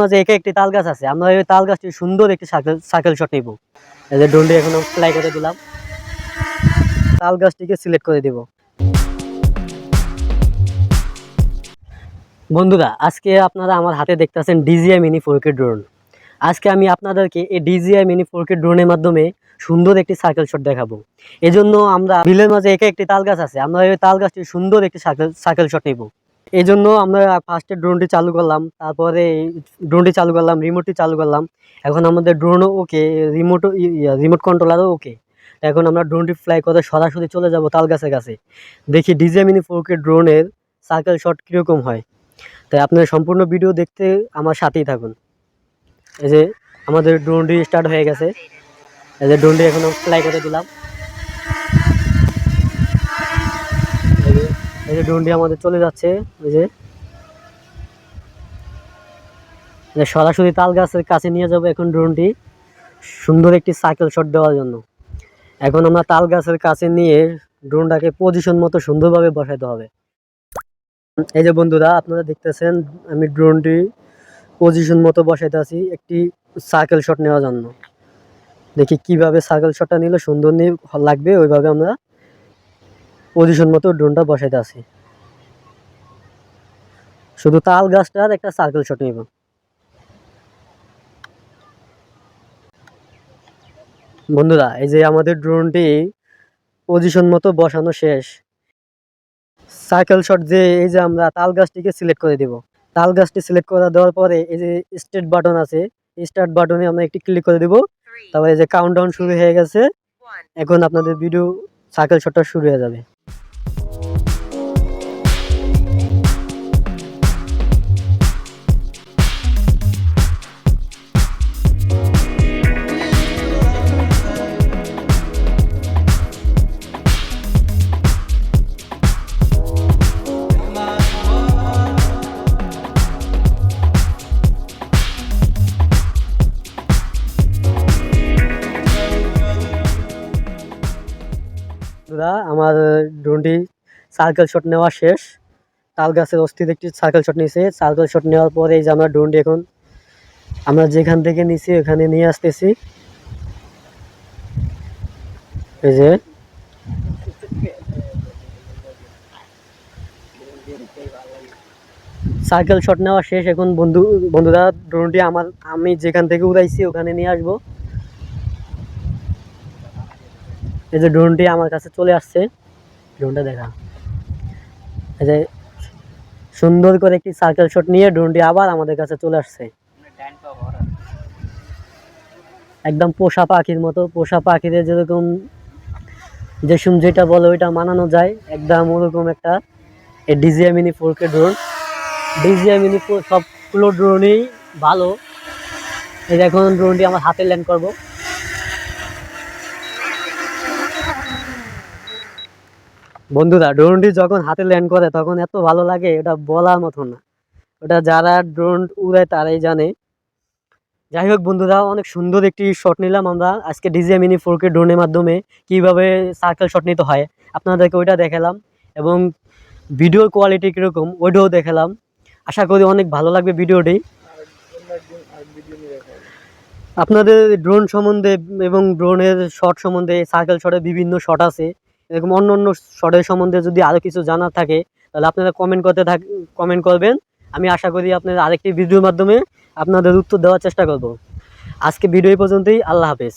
মাঝে একে একটি তাল গাছ আছে। আমরা ওই তাল গাছটি সুন্দর একটি সার্কেল শট নিব। এই যে ডন্ডি এখন ফ্লাই করে দিলাম। তাল গাছটিকে সিলেক্ট করে দিব। বন্ধুরা, আজকে আপনারা আমার হাতে দেখতেছেন DJI mini four K drone আজকে আমি আপনাদেরকে এই ডিজিআই মিনি ফোর কে ড্রোনের মাধ্যমে সুন্দর একটি সার্কেল শট দেখাবো। এজন্য আমরা বিলের মাঝে একে একটি তাল গাছ আছে। আমরা ওই তাল গাছটি সুন্দর একটি সার্কেল সার্কেল শট নিব। এই জন্য আমরা ফার্স্টে ড্রোনটি চালু করলাম, তারপরে ড্রোনটি চালু করলাম রিমোটটি চালু করলাম। এখন আমাদের ড্রোনও ওকে রিমোটও রিমোট কন্ট্রোলারও ওকে এখন আমরা ড্রোনটি ফ্লাই করে সরাসরি চলে যাব তাল গাছের কাছে। দেখি ডিজে মিনি ফোর কে ড্রোনের সার্কেল শট কীরকম হয়। তাই আপনার সম্পূর্ণ ভিডিও দেখতে আমার সাথেই থাকুন। এই যে আমাদের ড্রোনটি স্টার্ট হয়ে গেছে। এই যে ড্রোনটি এখন ফ্লাই করে দিলাম। এই যে ড্রোনটি আমাদের চলে যাচ্ছে, এই যে। সরাসরি তাল গাছের কাছে নিয়ে যাব এখন ড্রোনটি। সুন্দর একটি সাইকেল শট দেওয়ার জন্য। এখন আমরা তাল গাছের কাছে নিয়ে ড্রোনটাকে পজিশন মতো সুন্দরভাবে বসাতে হবে। এই যে বন্ধুরা, আপনারা দেখতেছেন, আমি ড্রোনটি পজিশন মতো বসাইতে আছি একটি সাইকেল শট নেওয়ার জন্য। দেখি কীভাবে সাইকেল শটটা নিলে সুন্দর নিয়ে লাগবে, ওইভাবে আমরা পজিশন মতো ড্রোনটা বসাইতে আছি। শুধু তাল গাছটার একটা সার্কেল শট নিব। বন্ধুরা এই যে আমাদের ড্রোনটি পজিশন মতো বসানো শেষ। সার্কেল শট যে এই যে আমরা তাল গাছটিকে সিলেক্ট করে দেব। তাল গাছটি সিলেক্ট করে দেওয়ার পরে এই যে স্টার্ট বাটন আছে স্টার্ট বাটনে আমরা একটি ক্লিক করে দেব। তারপরে এই যে কাউন্টডাউন শুরু হয়ে গেছে। এখন আপনাদের ভিডিও সার্কেল শটটা শুরু হয়ে যাবে। বন্ধুরা, আমার ড্রোনটি সার্কেল শট নেওয়া শেষ। তাল গাছের অস্থির একটি সার্কেল শট নিয়েছে। সার্কেল শট নেওয়ার পরে এই যে আমরা ড্রোনটি এখন আমরা যেখান থেকে নিছি ওখানে নিয়ে আসতেছি। এই যে সার্কেল শট নেওয়া শেষ। এখন বন্ধু বন্ধুরা, ড্রোনটি আমার আমি যেখান থেকে উড়াইছি ওখানে নিয়ে আসব। এই যে ড্রোনটি আমার কাছে চলে আসছে। ড্রোনটা দেখা। এই যে সুন্দর করে একটি সার্কেল শট নিয়ে ড্রোনটি আবার আমাদের কাছে চলে আসছে। একদম পোষা পাখির মতো, পোষা পাখিদের যেরকম যেসম যেটা বলে ওইটা মানানো যায়। একদম ওরকম একটা এই DJI mini four K drone DJI mini সবগুলো ড্রোনই ভালো। এই এখন ড্রোনটি আমার হাতে ল্যান্ড করব। বন্ধুরা ড্রোনটি যখন হাতে ল্যান্ড করে, তখন এত ভালো লাগে, এটা বলার মতো না। ওটা যারা ড্রোন উড়ায়, তারাই জানে। যাই হোক বন্ধুরা, অনেক সুন্দর একটি শট নিলাম আমরা। আজকে ডিজে মিনি ফোর কে ড্রোনের মাধ্যমে কীভাবে সার্কেল শট নিতে হয়, আপনাদেরকে ওইটা দেখালাম। এবং ভিডিওর কোয়ালিটি কীরকম, ওইটাও দেখালাম। আশা করি অনেক ভালো লাগবে ভিডিওটি আপনাদের ড্রোন সম্বন্ধে এবং ড্রোনের শট সম্বন্ধে সার্কেল শটের বিভিন্ন শট আছে। এরকম অন্য অন্য শটের সম্বন্ধে যদি আরও কিছু জানার থাকে, তাহলে আপনারা কমেন্ট করতে থাক কমেন্ট করবেন। আমি আশা করি আপনাদের আরেকটি ভিডিওর মাধ্যমে আপনাদের উত্তর দেওয়ার চেষ্টা করব। আজকে ভিডিও পর্যন্তই, আল্লাহ হাফেজ।